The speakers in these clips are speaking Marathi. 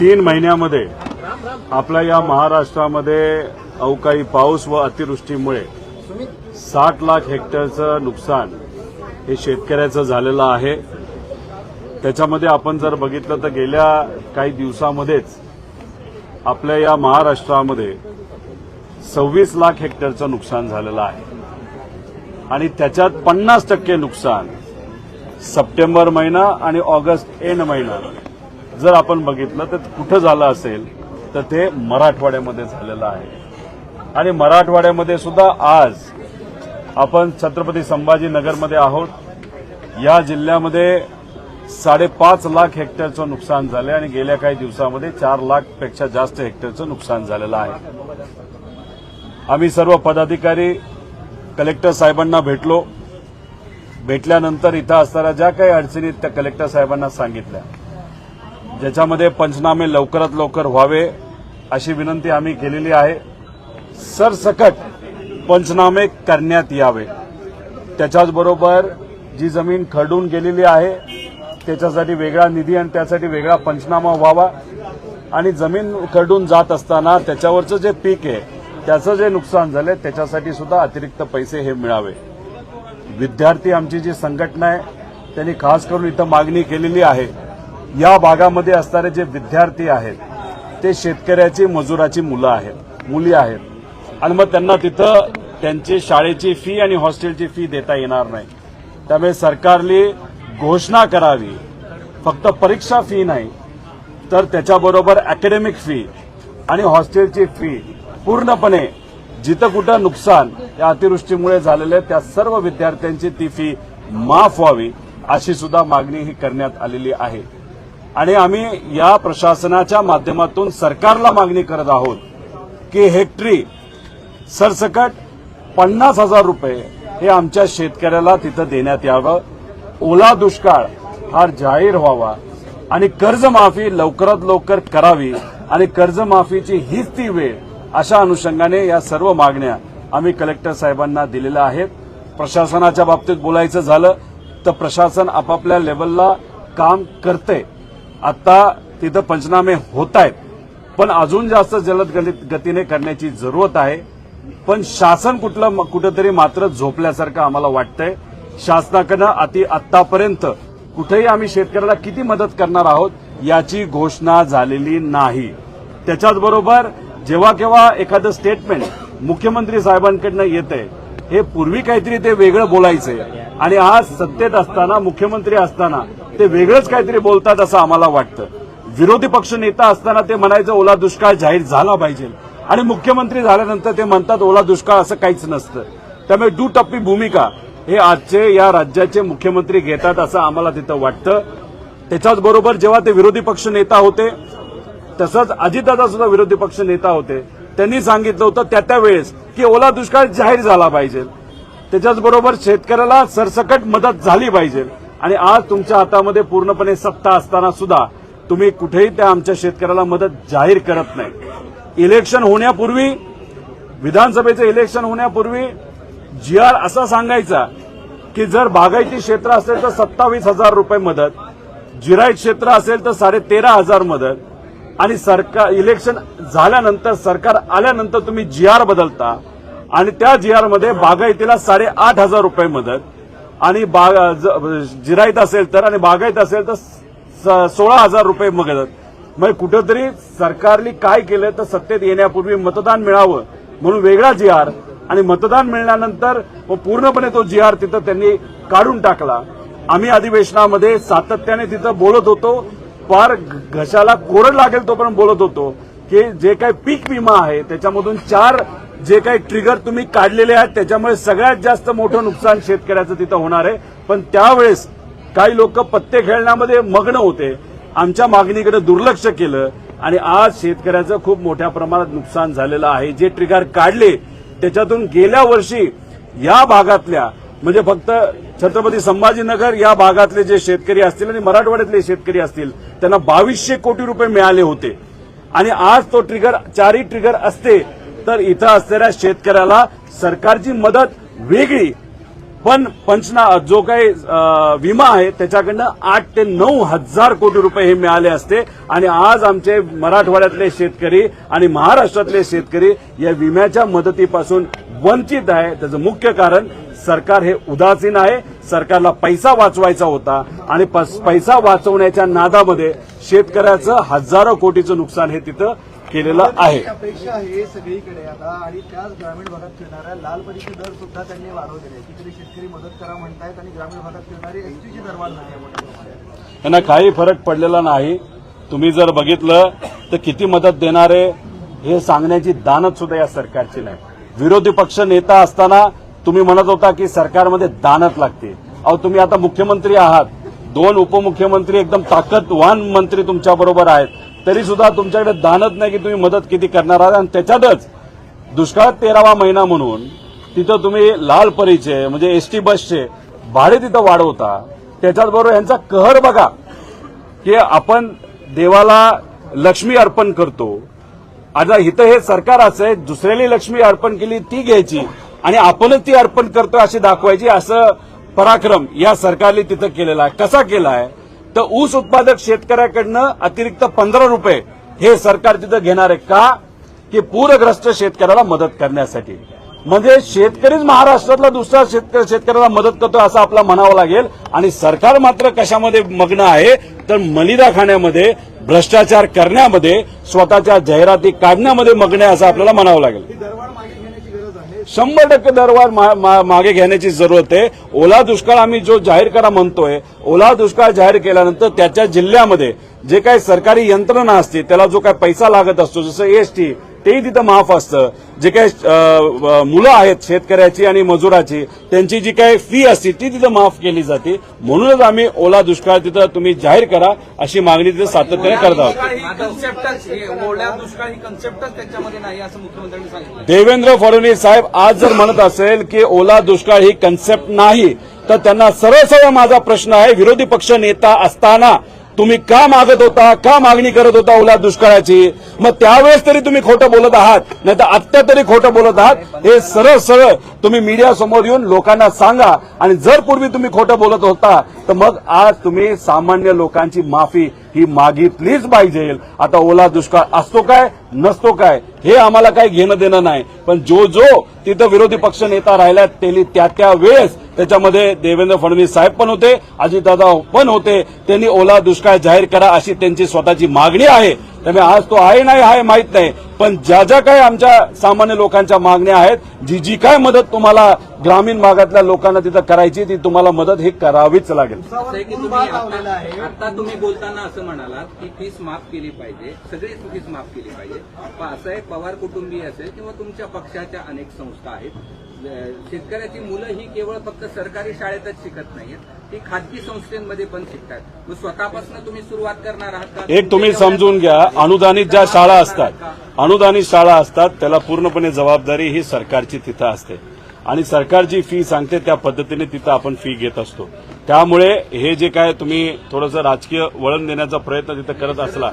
तीन महिन्यामध्ये आपल्या या महाराष्ट्रामध्ये अवकाळी पाऊस व अतिवृष्टीमुळे साठ लाख हेक्टरचं नुकसान हे शेतकऱ्याचं झालेलं आहे. त्याच्यामध्ये आपण जर बघितलं तर गेल्या काही दिवसामध्येच आपल्या या महाराष्ट्रामध्ये सव्वीस लाख हेक्टरचं नुकसान झालेलं आहे. आणि त्याच्यात पन्नास टक्के नुकसान सप्टेंबर महिना आणि ऑगस्ट एंड महिना. जर आपण बघितलं तर कुठं झालं असेल तर ते मराठवाड्यामध्ये झालेलं आहे. आणि मराठवाड्यामध्ये सुद्धा आज आपण छत्रपती संभाजीनगरमध्ये आहोत. या जिल्ह्यामध्ये साडेपाच लाख हेक्टरचं नुकसान झालं आणि गेल्या काही दिवसामध्ये चार लाखपेक्षा जास्त हेक्टरचं नुकसान झालेलं आहे. आम्ही सर्व पदाधिकारी कलेक्टर साहेबांना भेटलो. भेटल्यानंतर इथं असणाऱ्या ज्या काही अडचणी त्या कलेक्टर साहेबांना सांगितल्या. ज्याच्यामध्ये पंचनामे लवकरात लवकर व्हावे अशी विनंती आम्ही केलेली आहे. सरसकट पंचनामे करण्यात यावे. त्याच्याचबरोबर जी जमीन खरडून गेलेली आहे त्याच्यासाठी वेगळा निधी आणि त्यासाठी वेगळा पंचनामा व्हावा. आणि जमीन खरडून जात असताना त्याच्यावरचं जे पीक आहे त्याचं जे नुकसान झालंय त्याच्यासाठी सुद्धा अतिरिक्त पैसे हे मिळावे. विद्यार्थी आमची जी संघटना आहे त्यांनी खास करून इथं मागणी केलेली आहे. या भागामध्ये असणारे जे विद्यार्थी आहेत ते शेतकऱ्याची मजुराची मुलं आहेत मुली आहेत. आणि मग त्यांना तिथं त्यांची शाळेची फी आणि हॉस्टेलची फी देता येणार नाही. त्यामुळे सरकारने घोषणा करावी. फक्त परीक्षा फी नाही तर त्याच्याबरोबर अकॅडमिक फी आणि हॉस्टेलची फी पूर्णपणे जिथं कुठं नुकसान या अतिवृष्टीमुळे झालेलं आहे त्या सर्व विद्यार्थ्यांची ती फी माफ व्हावी अशी सुद्धा मागणी ही करण्यात आलेली आहे. आणि आम्ही या प्रशासनाच्या माध्यमातून सरकारला मागणी करत आहोत की हेक्टरी सरसकट पन्नास हजार रुपये हे आमच्या शेतकऱ्याला तिथं देण्यात यावं. ओला दुष्काळ हा जाहीर व्हावा आणि कर्जमाफी लवकरात लवकर करावी आणि कर्जमाफीची हीच ती वेळ अशा अनुषंगाने या सर्व मागण्या आम्ही कलेक्टर साहेबांना दिलेल्या आहेत. प्रशासनाच्या बाबतीत बोलायचं झालं तर प्रशासन आपापल्या लेवलला काम करते आता तिथं पंचनामे होत आहेत पण अजून जास्त जलद गतीने करण्याची जरूरत आहे. पण शासन कुठलं कुठंतरी मात्र झोपल्यासारखं आम्हाला वाटतंय. शासनाकडनं अति आतापर्यंत कुठेही आम्ही शेतकऱ्याला किती मदत करणार आहोत याची घोषणा झालेली नाही. त्याच्याच बरोबर जेव्हा केव्हा एखादं स्टेटमेंट मुख्यमंत्री साहेबांकडनं येतंय हे पूर्वी काहीतरी ते वेगळं बोलायचंय. आणि आज सत्तेत असताना मुख्यमंत्री असताना ते वेगळंच काहीतरी बोलतात असं आम्हाला वाटतं. विरोधी पक्ष नेता असताना ते म्हणायचं ओला दुष्काळ जाहीर झाला पाहिजे. आणि मुख्यमंत्री झाल्यानंतर ते म्हणतात ओला दुष्काळ असं काहीच नसतं. त्यामुळे दुटप्पी भूमिका हे आजचे या राज्याचे मुख्यमंत्री घेतात असं आम्हाला तिथं वाटतं. त्याच्याच बरोबर जेव्हा ते विरोधी पक्ष नेता होते तसंच अजितदादा सुद्धा विरोधी पक्ष नेता होते. त्यांनी सांगितलं होतं त्या त्या वेळेस की ओला दुष्काळ जाहीर झाला पाहिजे. त्याच्याच बरोबर शेतकऱ्याला सरसकट मदत झाली पाहिजे. आणि आज तुमच्या हातामध्ये पूर्णपणे सत्ता असताना सुद्धा तुम्ही कुठेही त्या आमच्या शेतकऱ्याला मदत जाहीर करत नाही. इलेक्शन होण्यापूर्वी विधानसभेचं इलेक्शन होण्यापूर्वी जी आर असा सांगायचा की जर बागायती क्षेत्र असेल तर सत्तावीस हजार रुपये मदत जिरायत क्षेत्र असेल तर साडे तेरा हजार मदत आणि सरकार इलेक्शन झाल्यानंतर सरकार आल्यानंतर तुम्ही जी आर बदलता आणि त्या जी आरमध्ये बागायतीला साडेआठ हजार रुपये मदत आणि बाग ज- जिरायत असेल तर आणि बागायत असेल तर स- सोळा हजार रुपये मिळतात मग म्हणजे कुठंतरी सरकारने काय केलं तर सत्तेत येण्यापूर्वी मतदान मिळावं म्हणून वेगळा जी आर आणि मतदान मिळाल्यानंतर पूर्णपणे तो जी आर तिथं त्यांनी काढून टाकला. आम्ही अधिवेशनामध्ये सातत्याने तिथं बोलत होतो. फार घशाला कोरड लागेल तोपर्यंत बोलत होतो की जे काही पीक विमा आहे त्याच्यामधून चार जे काही ट्रिगर तुम्ही काढलेले आहेत त्याच्यामुळे सगळ्यात जास्त मोठं नुकसान शेतकऱ्याचं तिथं होणार आहे. पण त्यावेळेस काही लोक पत्ते खेळण्यामध्ये मग्न होते. आमच्या मागणीकडे दुर्लक्ष केलं आणि आज शेतकऱ्याचं खूप मोठ्या प्रमाणात नुकसान झालेलं आहे. जे ट्रिगर काढले त्याच्यातून गेल्या वर्षी या भागातल्या म्हणजे फक्त छत्रपती संभाजीनगर या भागातले जे शेतकरी असतील आणि मराठवाड्यातले शेतकरी असतील त्यांना बावीसशे कोटी रुपये मिळाले होते. आणि आज तो ट्रिगर चारही ट्रिगर असते. तर इथं असलेल्या शेतकऱ्याला सरकारची मदत वेगळी. पण पंचना जो काही विमा आहे त्याच्याकडनं आठ ते नऊ हजार कोटी रुपये हे मिळाले असते. आणि आज आमचे मराठवाड्यातले शेतकरी आणि महाराष्ट्रातले शेतकरी या विम्याच्या मदतीपासून वंचित आहे. त्याचं मुख्य कारण सरकार हे उदासीन आहे. सरकारला पैसा वाचवायचा होता. आणि पस- पैसा वाचवण्याच्या नादामध्ये शेतकऱ्याचं हजारो कोटीचं नुकसान हे तिथं केलेलं आहे. अपेक्षा आहे सगळीकडे आता. आणि त्याच ग्रामीण भागात फिरणाऱ्या लाल परीचे दर सुद्धा त्यांनी वाढवलेले आहेत तिकडे शेतकरी मदत करा म्हणतायत आणि ग्रामीण भागात फिरणारी एसटीची दरवाढ नाही त्यांना काही फरक पडलेला नाही. तुम्ही जर बघितलं तर किती मदत देणारे हे सांगण्याची दानत सुद्धा या सरकारची नाही. विरोधी पक्ष नेता असताना तुम्ही म्हणत होता की सरकारमध्ये दानत लागते. अहो तुम्ही आता मुख्यमंत्री आहात. दोन उपमुख्यमंत्री एकदम ताकदवान मंत्री तुमच्या बरोबर आहेत. तरी सुद्धा तुमच्याकडे दानत नाही की तुम्ही मदत किती करणार आहात. आणि त्याच्यातच दुष्काळात तेरावा महिना म्हणून तिथं तुम्ही लाल परीचे म्हणजे एसटी बसचे भाडे तिथं वाढवता. त्याच्याचबरोबर यांचा कहर बघा की आपण देवाला लक्ष्मी अर्पण करतो. आता इथं हे सरकार असं आहे दुसऱ्याला लक्ष्मी अर्पण केली ती घ्यायची आणि आपणच ती अर्पण करतो अशी दाखवायची असं पराक्रम या सरकारने तिथं केलेला आहे. कसा केला आहे तर ऊस उत्पादक शेतकऱ्याकडनं अतिरिक्त पंधरा रुपये हे सरकार तिथं घेणार आहे का? की पूरग्रस्त शेतकऱ्याला मदत करण्यासाठी. म्हणजे शेतकरीच महाराष्ट्रातला दुसरा शेतकरी शेतकऱ्याला मदत करतो असं आपला म्हणावं लागेल. आणि सरकार मात्र कशामध्ये मग्न आहे? तर मलिदा खाण्यामध्ये भ्रष्टाचार करण्यामध्ये स्वतःच्या जाहिराती काढण्यामध्ये मग्न आहे असं आपल्याला म्हणावं लागेल. शंभर टक्के दरवाढ मा- मा- मागे घेण्याची जरूरत आहे. ओला दुष्काळ आम्ही जो जाहीर करा म्हणतोय ओला दुष्काळ जाहीर केल्यानंतर त्याच्या जिल्ह्यामध्ये जे काही सरकारी यंत्रणा असते त्याला जो काही पैसा लागत असतो जसं एसटी तेही तिथं माफ असतं. जे काही मुलं आहेत शेतकऱ्याची आणि मजुराची त्यांची जी काही फी असते ती तिथं माफ केली जाते. म्हणूनच आम्ही ओला दुष्काळ तिथं तुम्ही जाहीर करा अशी मागणी तिथं सातत्याने करत आहोत. दुष्काळ कन्सेप्टच ओल्या दुष्काळ कन्सेप्टच त्याच्यामध्ये नाही असं मुख्यमंत्र्यांनी सांगितलं. देवेंद्र फडणवीस साहेब आज जर म्हणत असेल की ओला दुष्काळ ही कन्सेप्ट नाही तर त्यांना सरळ सरळ माझा प्रश्न आहे. विरोधी पक्ष नेता असताना तुम्ही का मागत होता का मागणी करत होता ओला दुष्काळाची? मग त्यावेळेस तरी तुम्ही खोटं बोलत आहात नाही तर आत्ता तरी खोटं बोलत आहात. हे सरळ सरळ तुम्ही मीडिया समोर येऊन लोकांना सांगा आणि जर पूर्वी तुम्ही खोटं बोलत होता तर मग आज तुम्ही सामान्य लोकांची माफी ही मागितलीच पाहिजे. आता ओला दुष्काळ असतो काय? नसतो काय? हे आम्हाला काही घेणं देणं नाही. पण जो जो तिथं विरोधी पक्ष नेता राहिला त्यांनी त्या त्या वेळेस त्याच्यामध्ये देवेंद्र फडणवीस साहेब पण होते अजितदादा पण होते. त्यांनी ओला दुष्काळ जाहीर करा अशी त्यांची स्वतःची मागणी आहे. त्यामुळे आज तो आहे नाही आहे माहीत नाही. पण ज्या ज्या काही आमच्या सामान्य लोकांच्या मागण्या आहेत जी जी काय मदत तुम्हाला ग्रामीण भागातल्या लोकांना तिथं करायची ती तुम्हाला मदत ही करावीच लागेल. आता तुम्ही बोलताना असं म्हणालात की फीस माफ केली पाहिजे. सगळीच फीस माफ केली पाहिजे. आहे पवार कुटुंबीय असेल किंवा तुमच्या पक्षाच्या अनेक संस्था आहेत. शेतकऱ्याची मुलं ही केवळ फक्त सरकारी शाळेतच शिकत नाहीत ती खाजगी संस्थेमध्ये पण शिकतात. मग स्वतःपासून तुम्ही सुरुवात करणार आहात का? एक तुम्ही समजून घ्या अनुदानित ज्या शाळा असतात अनुदानित शाळा असतात त्याला पूर्णपणे जबाबदारी ही सरकारची तिथं असते. आणि सरकार जी फी सांगते त्या पद्धतीने तिथं आपण फी घेत असतो. त्यामुळे हे जे काय तुम्ही थोडंसं राजकीय वळण देण्याचा प्रयत्न तिथं करत असला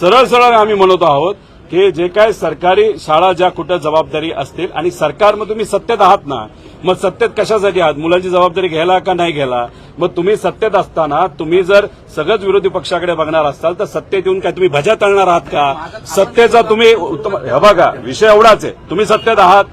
सरळ सरळ आम्ही म्हणत आहोत की जे काय सरकारी शाळा ज्या कुठं जबाबदारी असतील आणि सरकारमध्ये तुम्ही सत्तेत आहात ना मग सत्तेत कशासाठी आहात? मुलांची जबाबदारी घ्यायला का नाही घ्यायला? मग तुम्ही सत्तेत असताना तुम्ही जर सगळंच विरोधी पक्षाकडे बघणार असाल तर सत्तेत येऊन काय तुम्ही भजा तळणार आहात का? सत्तेचा तुम्ही उत्तम हे बघा विषय एवढाच आहे. तुम्ही सत्तेत आहात.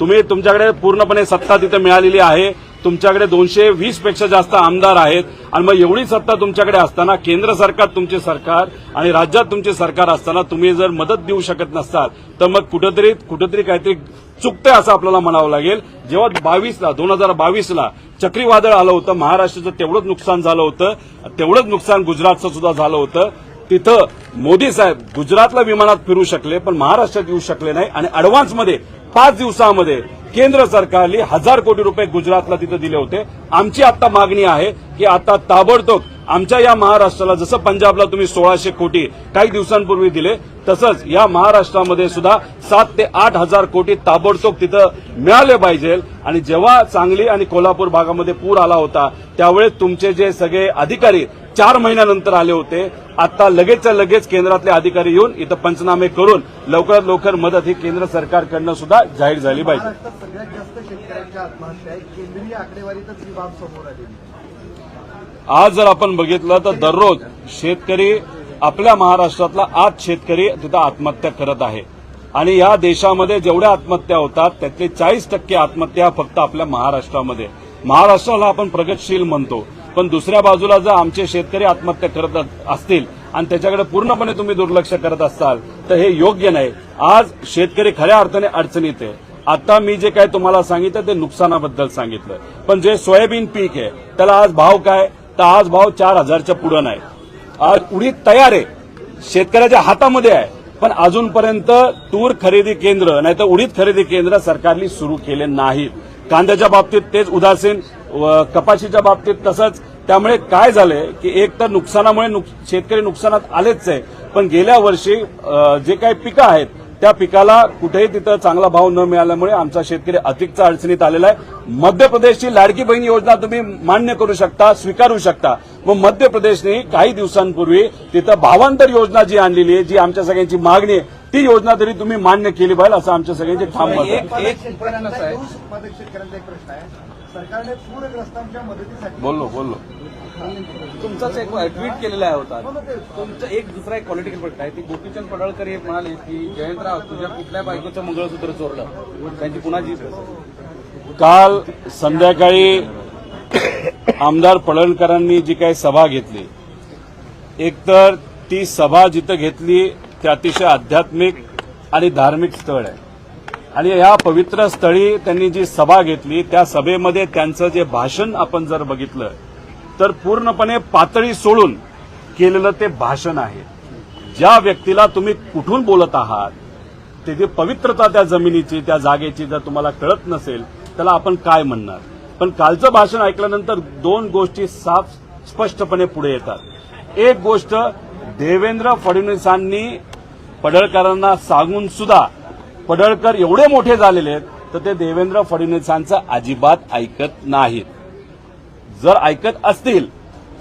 तुम्ही तुमच्याकडे पूर्णपणे सत्ता तिथे मिळालेली आहे. तुमच्याकडे दोनशे वीसपेक्षा जास्त आमदार आहेत. आणि मग एवढी सत्ता तुमच्याकडे असताना केंद्र सरकार तुमचे सरकार आणि राज्यात तुमचे सरकार असताना तुम्ही जर मदत देऊ शकत नसताल तर मग कुठंतरी कुठंतरी काहीतरी चुकतंय असं आपल्याला म्हणावं लागेल. जेव्हा बावीसला दोन हजार बावीसला चक्रीवादळ आलं होतं महाराष्ट्राचं तेवढंच नुकसान झालं होतं तेवढंच नुकसान गुजरातचं सुद्धा झालं होतं. तिथं मोदी साहेब गुजरातला विमानात फिरू शकले पण महाराष्ट्रात येऊ शकले नाही. आणि अडव्हान्समध्ये पाच दिवसामध्ये केंद्र सरकारने हजार कोटी रुपये गुजरातला तिथं दिले होते. आमची आता मागणी आहे की आता ताबडतोब आमच्या या महाराष्ट्राला जसं पंजाबला तुम्ही सोळाशे कोटी काही दिवसांपूर्वी दिले तसंच या महाराष्ट्रामध्ये सुद्धा सात ते आठ हजार कोटी ताबडतोब तिथं मिळाले पाहिजे. आणि जेव्हा सांगली आणि कोल्हापूर भागामध्ये पूर आला होता त्यावेळेस तुमचे जे सगळे अधिकारी चार महिन्यानंतर आले होते. आता लगेचच्या लगेच केंद्रातले अधिकारी येऊन इथं पंचनामे करून लवकरात लवकर मदत ही केंद्र सरकारकडनं सुद्धा जाहीर झाली पाहिजे. महाराष्ट्रात सगळ्यात जास्त शेतकऱ्यांच्या आत्महत्या आहेत केंद्रीय आकडेवारीतच ही बाब समोर आलेली आहे. आज जर आपण बघितलं तर दररोज शेतकरी आपल्या महाराष्ट्रातला आठ शेतकरी तिथं आत्महत्या करत आहे. आणि या देशामध्ये जेवढ्या आत्महत्या होतात त्यातले चाळीस टक्के आत्महत्या फक्त आपल्या महाराष्ट्रामध्ये. महाराष्ट्राला आपण प्रगतशील म्हणतो. पण दुसऱ्या बाजूला जर आमचे शेतकरी आत्महत्या करत असतील आणि त्याच्याकडे पूर्णपणे तुम्ही दुर्लक्ष करत असाल तर हे योग्य नाही. आज शेतकरी खऱ्या अर्थाने अडचणीत आहे. आता मी जे काय तुम्हाला सांगितलं ते नुकसानाबद्दल सांगितलं. पण जे सोयाबीन पीक आहे त्याला आज भाव काय? तर आज भाव चार हजारच्या पुढं नाही. आज उडीद तयार आहे. शेतकऱ्याच्या हातामध्ये आहे. पण अजूनपर्यंत तूर खरेदी केंद्र नाही तर उडीद खरेदी केंद्र सरकारने सुरू केले नाहीत. कांद्याच्या बाबतीत तेच उदासीन कपाशीच्या बाबतीत तसंच त्यामुळे काय झालंय की एक तर नुकसानामुळे नुक- शेतकरी नुकसानात आलेच आहे पण गेल्या वर्षी जे काही पिकं आहेत त्या पिकाला कुठेही तिथं चांगला भाव न मिळाल्यामुळे आमचा शेतकरी अधिकचा अडचणीत आलेला आहे मध्य प्रदेशची लाडकी बहीण योजना तुम्ही मान्य करू शकता स्वीकारू शकता मग मध्य प्रदेशने काही दिवसांपूर्वी तिथं भावांतर योजना जी आणलेली आहे जी आमच्या सगळ्यांची मागणी आहे ती योजना तरी तुम्ही मान्य केली पाहिजे असं आमच्या सगळ्यांचे ठाम मत आहे सरकारने पूरग्रस्तांच्या मदतीसाठी बोललो बोललो. तुमचाच एक ट्विट केलेला आहे होता. तुमचं एक दुसरा एक पॉलिटिकल प्रश्न आहे. ती गोपीचंद पडळकर हे म्हणाले की जयंतराव तुझ्या कुठल्या बायकोचं मंगळसूत्र चोरलं? त्यांची कुणाची काल संध्याकाळी आमदार पडळकरांनी जी काही सभा घेतली एकतर ती सभा जिथं घेतली ते अतिशय आध्यात्मिक आणि धार्मिक स्थळ आहे. आणि या पवित्र स्थळी त्यांनी जी सभा घेतली त्या सभेमध्ये त्यांचं जे भाषण आपण जर बघितलं तर पूर्णपणे पातळी सोडून केलेलं ते भाषण आहे. ज्या व्यक्तीला तुम्ही कुठून बोलत आहात त्याची पवित्रता त्या जमिनीची त्या जागेची जर तुम्हाला कळत नसेल त्याला आपण काय म्हणणार? पण कालचं भाषण ऐकल्यानंतर दोन गोष्टी साफ स्पष्टपणे पुढे येतात. एक गोष्ट देवेंद्र फडणवीसांनी पडळकरांना सांगून सुद्धा पडळकर एवढे मोठे झालेले आहेत तर ते देवेंद्र फडणवीसांचं अजिबात ऐकत नाहीत. जर ऐकत असतील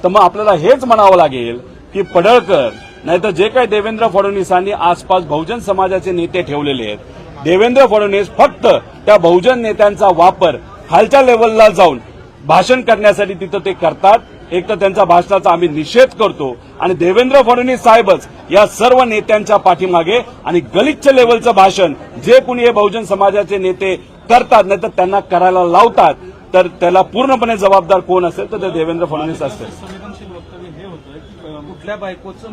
तर मग आपल्याला हेच म्हणावं लागेल की पडळकर नाहीतर जे काही देवेंद्र फडणवीसांनी आसपास बहुजन समाजाचे नेते ठेवलेले आहेत देवेंद्र फडणवीस फक्त त्या बहुजन नेत्यांचा वापर खालच्या लेवलला जाऊन भाषण करण्यासाठी तिथं ते करतात एक तर त्यांच्या भाषणाचा आम्ही निषेध करतो आणि देवेंद्र फडणवीस साहेबच या सर्व नेत्यांच्या पाठीमागे आणि गलिच्छ लेवलचं भाषण जे कुणी हे बहुजन समाजाचे नेते करतात नाही तर त्यांना करायला लावतात तर त्याला पूर्णपणे जबाबदार कोण असेल तर ते देवेंद्र फडणवीस असतील. हे कुठल्या बायकोचं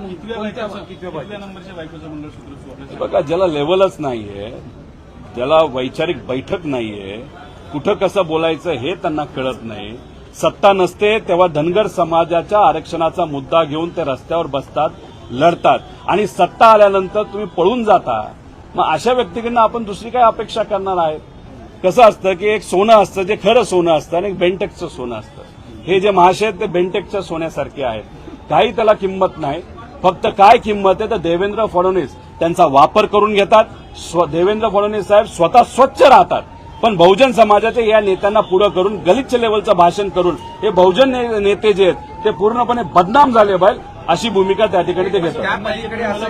चोरलं बघा ज्याला लेवलच नाहीये ज्याला वैचारिक बैठक नाहीये कुठं कसं बोलायचं हे त्यांना कळत नाही. सत्ता नसते तेव्हा धनगर समाजाच्या आरक्षणाचा मुद्दा घेऊन ते रस्त्यावर बसतात लढतात. आणि सत्ता आल्यानंतर तुम्ही पळून जाता. मग अशा व्यक्तीकडनं आपण दुसरी काय अपेक्षा करणार आहे? कसं असतं की एक सोनं असतं जे खरं सोनं असतं आणि एक बेंटेक्सचं सोनं असतं. हे जे महाशय आहेत ते बेंटेक्सच्या सोन्यासारखे आहेत. काही त्याला किंमत नाही. फक्त काय किंमत आहे तर देवेंद्र फडणवीस. त्यांचा वापर करून घेतात. स्व- देवेंद्र फडणवीस साहेब स्वतः स्वच्छ राहतात. पण बहुजन समाजाचे या नेत्यांना पुढे करून गलिच्छ लेवलचं भाषण करून हे बहुजन ने- नेते जे आहेत ते पूर्णपणे बदनाम झाले पाहिजे अशी भूमिका त्या ठिकाणी ते घेतात.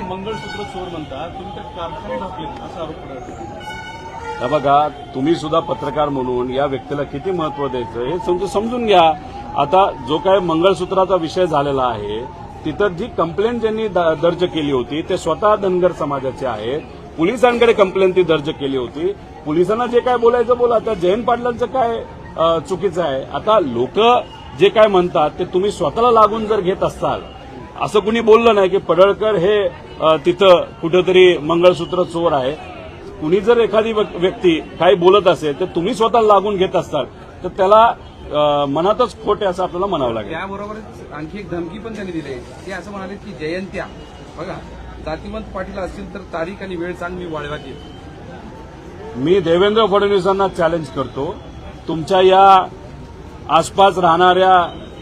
मंगळसूत्र चोर म्हणतात तुम्ही तर कारखाने ढकलेत असा आरोप पडळकर हे बघा तुम्ही सुद्धा पत्रकार म्हणून या व्यक्तीला किती महत्त्व द्यायचं हे समजून समजून घ्या. आता जो काय मंगळसूत्राचा विषय झालेला आहे तिथं जी कंप्लेंट ज्यांनी दर्ज केली होती ते स्वतः धनगर समाजाचे आहेत. पोलिसांकडे कंप्लेंट ती दर्ज केली होती. पोलिसांना जे काय बोलायचं बोला तर जयंत पाटलांचं काय चुकीचं आहे. आता लोक जे काय म्हणतात ते तुम्ही स्वतःला लागून जर घेत असाल असं कुणी बोललं नाही की पडळकर हे तिथं कुठेतरी मंगळसूत्र चोर आहे. कुणी जर एखादी व्यक्ती काही बोलत असेल तर तुम्ही स्वतः लागून घेत असताल तर त्याला मनातच खोट आहे असं आपल्याला म्हणावं लागेल. त्याबरोबरच आणखी एक धमकी पण त्यांनी दिली आहे. ते असं म्हणाले की जयंत्या बघा जातीमंत पाटील असतील तर तारीख आणि वेळ सांग मी वाळव्यात येईल मी देवेंद्र फडणवीसांना चॅलेंज करतो. तुमच्या या आसपास राहणाऱ्या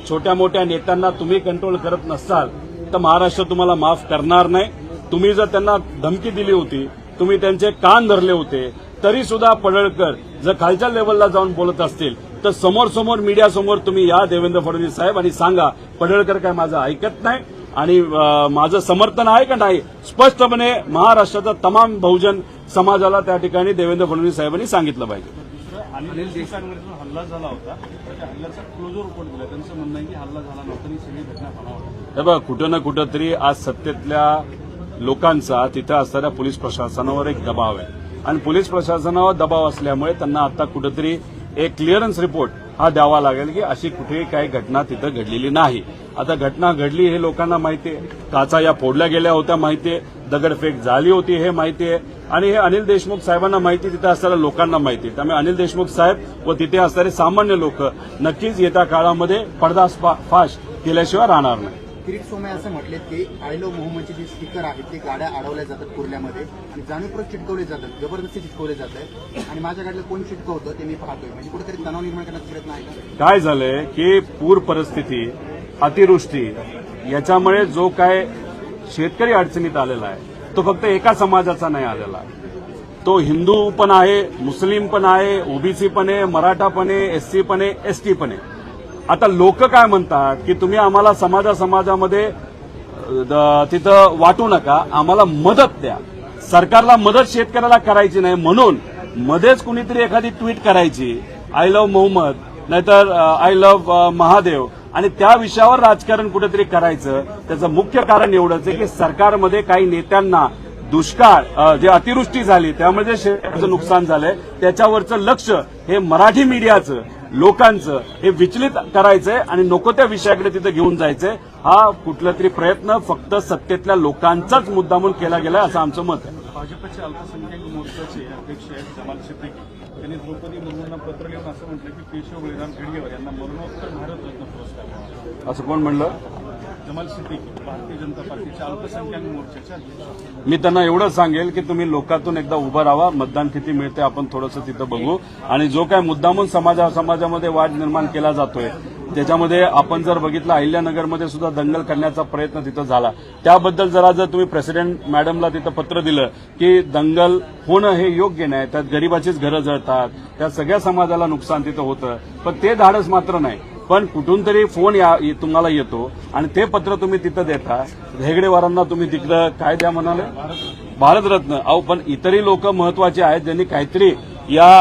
छोट्या मोठ्या नेत्यांना तुम्ही कंट्रोल करत नसाल तर महाराष्ट्र तुम्हाला माफ करणार नाही. तुम्ही जर त्यांना धमकी दिली होती तुम्ही त्यांचे कान धरले होते तरी सुद्धा पडळकर जर खालच्या लेवलला जाऊन बोलत असतील तर समोर समोर मीडियासमोर तुम्ही या देवेंद्र फडणवीस साहेब आणि सांगा पडळकर काय माझं ऐकत नाही आणि माझं समर्थन आहे का नाही? स्पष्टपणे महाराष्ट्राचा तमाम बहुजन समाजाला त्या ठिकाणी देवेंद्र फडणवीस साहेबांनी सांगितलं पाहिजे. अनिल हल्ला झाला होता त्या हल्ल्याचा क्लोजर रिपोर्ट दिला त्यांचं म्हणणं आहे की हल्ला झाला नव्हता सगळी घटना हे बघा कुठं ना कुठं तरी आज सत्तेतल्या लोकांचा तिथं असणाऱ्या पोलीस प्रशासनावर एक दबाव आहे. आणि पोलीस प्रशासनावर दबाव असल्यामुळे त्यांना आता कुठंतरी एक क्लिअरन्स रिपोर्ट हा द्यावा लागेल की अशी कुठेही काही घटना तिथं घडलेली नाही. आता घटना घडली हे लोकांना माहिती आहे. काचा या फोडल्या गेल्या होत्या माहिती आहे. दगडफेक झाली होती हे माहिती आहे. आणि हे अनिल देशमुख साहेबांना माहिती तिथे असणाऱ्या लोकांना माहिती आहे. त्यामुळे अनिल देशमुख साहेब व तिथे असणारे सामान्य लोक नक्कीच येत्या काळामध्ये पडदास फाश केल्याशिवाय राहणार नाही. किरीट सोमय असं म्हटलेत की आय लव्ह मोहम्मदचे जे स्टिकर आहेत ते गाड्या अडवल्या जातात कुर्ल्यामध्ये आणि जाणीवपूर्वक चिटकवले जातात जबरदस्ती चिटकवले जात आणि माझ्या गाडीला कोण चिटकवतं ते मी पाहतोय. म्हणजे कुठेतरी तणाव निर्माण करण्याचा प्रयत्न आहे काय झालंय की पूर परिस्थिती अतिवृष्टी. याच्यामुळे जो काय शेतकरी अडचणीत आलेला आहे तो फक्त एका समाजाचा नाही आलेला. तो हिंदू पण आहे मुस्लिम पण आहे ओबीसी पण आहे मराठा पण आहे एससी पण आहे एसटी पण आहे. आता लोक काय म्हणतात की तुम्ही आम्हाला समाजा समाजामध्ये द- तिथं वाटू नका आम्हाला मदत द्या. सरकारला मदत शेतकऱ्याला करायची नाही म्हणून मध्येच कुणीतरी एखादी ट्विट करायची आय लव्ह मोहम्मद नाहीतर आय लव्ह महादेव. आणि त्या विषयावर राजकारण कुठेतरी करायचं. त्याचं मुख्य कारण एवढंच आहे की सरकारमध्ये काही नेत्यांना दुष्काळ जे अतिवृष्टी झाली त्यामुळे जे शेतकऱ्याचं नुकसान झालंय त्याच्यावरचं लक्ष हे मराठी मीडियाचं लोकांचं हे विचलित करायचंय आणि नको त्या विषयाकडे तिथं घेऊन जायचंय. हा कुठला तरी प्रयत्न फक्त सत्तेतल्या लोकांचाच मुद्दा म्हणून केला गेलाय असं आमचं मत आहे. भाजपचे अल्पसंख्याक मोर्चाचे अध्यक्ष जमाल शेट्टी त्यांनी द्रौपदी मुर्मूंना पत्र लिहून असं म्हटलं की केशव बळीराम घेडगेवर यांना मरणोत्तर भारतरत्न पुरस्कार मिळाला. असं कोण म्हणलं? जमाल शेट्टी भारतीय जनता पार्टीच्या अल्पसंख्याक मोर्चाचे अध्यक्ष. मी त्यांना एवढं सांगेल की तुम्ही लोकातून एकदा उभं राहा मतदान किती मिळते आपण थोडंसं तिथं बघू. आणि जो काय मुद्दामून समाजा समाजामध्ये वाद निर्माण केला जातोय त्याच्यामध्ये आपण जर बघितलं अहिल्यानगरमध्ये सुद्धा दंगल करण्याचा प्रयत्न तिथं झाला. त्याबद्दल जरा जर तुम्ही प्रेसिडेंट मॅडमला तिथं पत्र दिलं की दंगल होणं हे योग्य नाही त्यात गरिबाचीच घरं जळतात त्या सगळ्या समाजाला नुकसान तिथं होतं पण ते धाडस मात्र नाही. पण कुठून तरी फोन या तुम्हाला येतो आणि ते पत्र तुम्ही तिथं देता. हेगडेवारांना तुम्ही तिकडं काय द्या म्हणाले? भारतरत्न अहो पण इतरही लोक महत्त्वाचे आहेत ज्यांनी काहीतरी या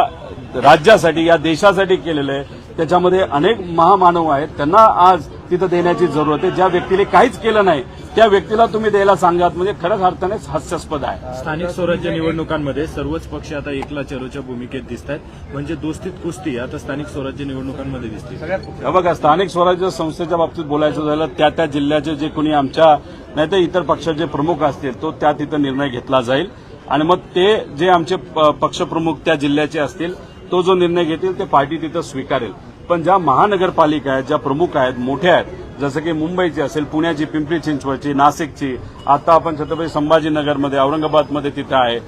राज्यासाठी या देशासाठी केलेलं आहे. त्याच्यामध्ये अनेक महामानव आहेत. त्यांना आज तिथं देण्याची जरूरत आहे. ज्या व्यक्तीने काहीच केलं नाही त्या व्यक्तीला तुम्ही द्यायला सांगात. म्हणजे खरंच अर्थाने हास्यास्पद आहे. स्थानिक स्वराज्य निवडणुकांमध्ये सर्वच पक्ष आता एकला चलोच्या भूमिकेत दिसत आहेत. म्हणजे दोस्तीत कुस्ती आता स्थानिक स्वराज्य निवडणुकांमध्ये दिसते. हे बघा स्थानिक स्वराज्य संस्थेच्या बाबतीत बोलायचं झालं त्या त्या जिल्ह्याचे जे कोणी आमच्या नाही तर इतर पक्षाचे प्रमुख असतील तो त्या तिथं निर्णय घेतला जाईल. आणि मग ते जे आमचे पक्षप्रमुख त्या जिल्ह्याचे असतील तो जो निर्णय घेतील ते पार्टी तिथं स्वीकारेल. पण ज्या महानगरपालिका आहेत ज्या प्रमुख आहेत मोठ्या आहेत जसं की मुंबईची असेल पुण्याची पिंपरी चिंचवडची नाशिकची आता आपण छत्रपती संभाजीनगरमध्ये औरंगाबादमध्ये तिथं आहे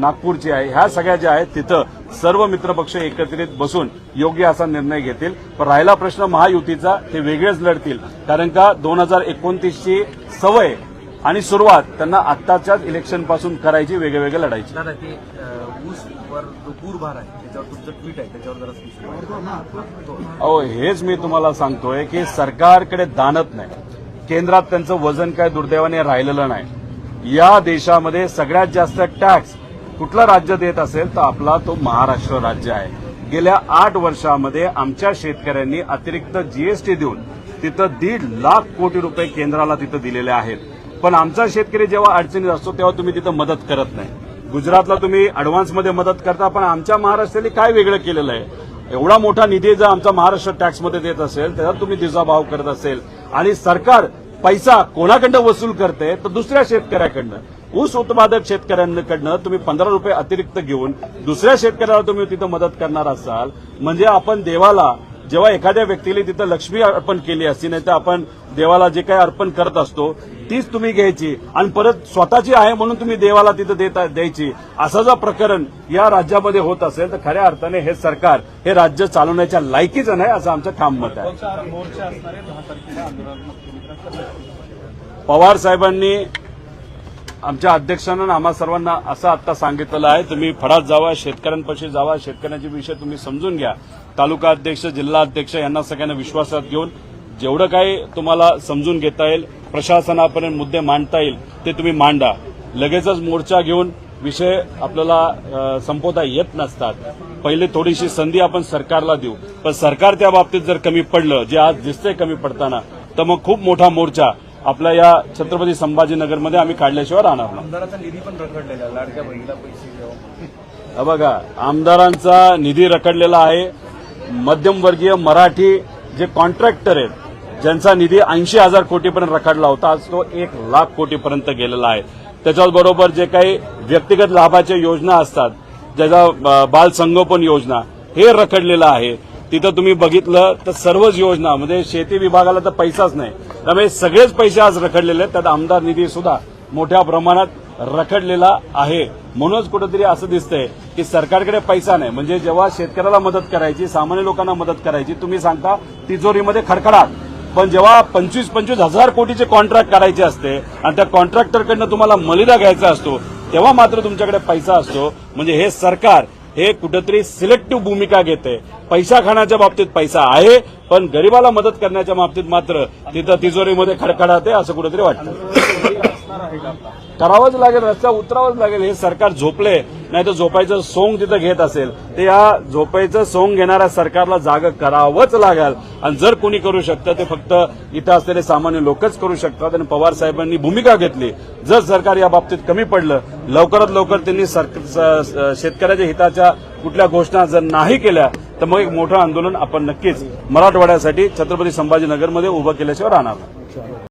नागपूरची आहे ह्या सगळ्या ज्या आहेत तिथं सर्व मित्रपक्ष एकत्रित बसून योग्य असा निर्णय घेतील. पण राहिला प्रश्न महायुतीचा ते वेगळेच लढतील. कारण का दोन हजार एकोणतीसची सवय आणि सुरुवात त्यांना आत्ताच्याच इलेक्शनपासून करायची वेगवेगळे लढायची. दादा ते ऊस वर जो पूर भार आहे त्याच्यावर तुमचं ट्विट आहे त्याच्यावर जरा अहो हेच मी तुम्हाला सांगतोय की सरकारकडे दानत नाही. केंद्रात त्यांचं वजन काय दुर्दैवाने राहिलेलं नाही. या देशामध्ये सगळ्यात जास्त टॅक्स कुठलं राज्य देत असेल तर आपला तो महाराष्ट्र राज्य आहे. गेल्या आठ वर्षामध्ये आमच्या शेतकऱ्यांनी अतिरिक्त जीएसटी देऊन तिथं दीड लाख कोटी रुपये केंद्राला तिथं दिलेले आहेत. पण आमचा शेतकरी जेव्हा अडचणीत असतो तेव्हा तुम्ही तिथं मदत करत नाही. गुजरातला तुम्ही मध्ये मदत करता पण आमच्या महाराष्ट्राने काय वेगळं केलेलं आहे? एवढा मोठा निधी जर आमचा महाराष्ट्र टॅक्समध्ये देत असेल त्याचा तुम्ही दिजाभाव करत असेल. आणि सरकार पैसा कोणाकडनं वसूल करते तर दुसऱ्या शेतकऱ्याकडनं. ऊस उत्पादक शेतकऱ्यांकडनं तुम्ही पंधरा रुपये अतिरिक्त घेऊन दुसऱ्या शेतकऱ्याला तुम्ही तिथं मदत करणार असाल. म्हणजे आपण देवाला जेव्हा एखाद्या व्यक्तीने तिथं लक्ष्मी अर्पण केली असती नाही तर आपण देवाला जे काही अर्पण करत असतो तीच तुम्ही घ्यायची. आणि परत स्वतःची आहे म्हणून तुम्ही देवाला तिथं देता द्यायची. असं जर प्रकरण या राज्यामध्ये होत असेल तर खऱ्या अर्थाने हे सरकार हे राज्य चालवण्याच्या लायकीचं नाही असं आमचं ठाम मत आहे. पवार साहेबांनी आमच्या अध्यक्षांना आम्हा सर्वांना असं आता सांगितलेलं आहे तुम्ही फडात जावा शेतकऱ्यांपाशी जावा शेतकऱ्यांचे विषय तुम्ही समजून घ्या. तालुका अध्यक्ष जिल्हा अध्यक्ष यांना सगळ्यांना विश्वासात घेऊन जेवढं काही तुम्हाला समजून घेता येईल प्रशासनापर्यंत मुद्दे मांडता येईल ते तुम्ही मांडा. लगेचच मोर्चा घेऊन विषय आपल्याला संपवता येत नसतात. पहिले थोडीशी संधी आपण सरकारला देऊ. पण सरकार त्या बाबतीत जर कमी पडलं जे आज दिसतंय कमी पडताना तर मग खूप मोठा मोर्चा आपल्या या छत्रपती संभाजीनगरमध्ये आम्ही काढल्याशिवाय राहणार नाही. आमदाराचा निधी पण रखडलेला आहे. लाडक्या बहिणीला पैसे देऊन. बघा आमदारांचा निधी रखडलेला आहे. मध्यमवर्गीय मराठी जे कॉन्ट्रॅक्टर आहेत ज्यांचा निधी ऐंशी हजार कोटीपर्यंत रखडला होता आज तो एक लाख कोटीपर्यंत गेलेला आहे. त्याच्याबरोबर जे काही व्यक्तिगत लाभाच्या योजना असतात ज्याचा बालसंगोपन बाल संगोपन योजना हे रखडलेलं आहे. तिथं तुम्ही बघितलं तर सर्वच योजना म्हणजे शेती विभागाला तर पैसाच नाही. त्यामुळे सगळेच पैसे आज रखडलेले आहेत. त्यात आमदार निधी सुद्धा मोठ्या प्रमाणात रखडलेला आहे. म्हणूनच कुठेतरी असं दिसतंय की सरकारकडे पैसा नाही. म्हणजे जेव्हा शेतकऱ्याला मदत करायची सामान्य लोकांना मदत करायची तुम्ही सांगता तिजोरीमध्ये खडखडाट. पण जेव्हा पंचवीस पंचवीस हजार कोटीचे कॉन्ट्रॅक्ट करायचे असते आणि त्या कॉन्ट्रॅक्टरकडनं तुम्हाला मलिदा घ्यायचा असतो तेव्हा मात्र तुमच्याकडे पैसा असतो. म्हणजे हे सरकार हे कुठेतरी सिलेक्टिव्ह भूमिका घेते पैसा खाण्याच्या बाबतीत पैसा आहे पण गरिबाला मदत करण्याच्या बाबतीत मात्र तिथं तिजोरीमध्ये खडखडाते असं कुठेतरी वाटतं. करावंच लागेल रस्त्यावर उतरावंच लागेल हे सरकार झोपले नाही तर झोपायचं सोंग तिथं घेत असेल. ते या झोपायचं सोंग घेणाऱ्या सरकारला जाग करावंच लागेल. आणि जर कोणी करू शकतं ते फक्त इथं असलेले सामान्य लोकच करू शकतात. आणि पवार साहेबांनी भूमिका घेतली. जर सरकार या बाबतीत कमी पडलं लवकरात लवकर त्यांनी शेतकऱ्याच्या हिताच्या कुठल्या घोषणा जर नाही केल्या तर मग एक मोठं आंदोलन आपण नक्कीच मराठवाड्यासाठी छत्रपती संभाजीनगरमध्ये उभं केल्याशिवाय राहणार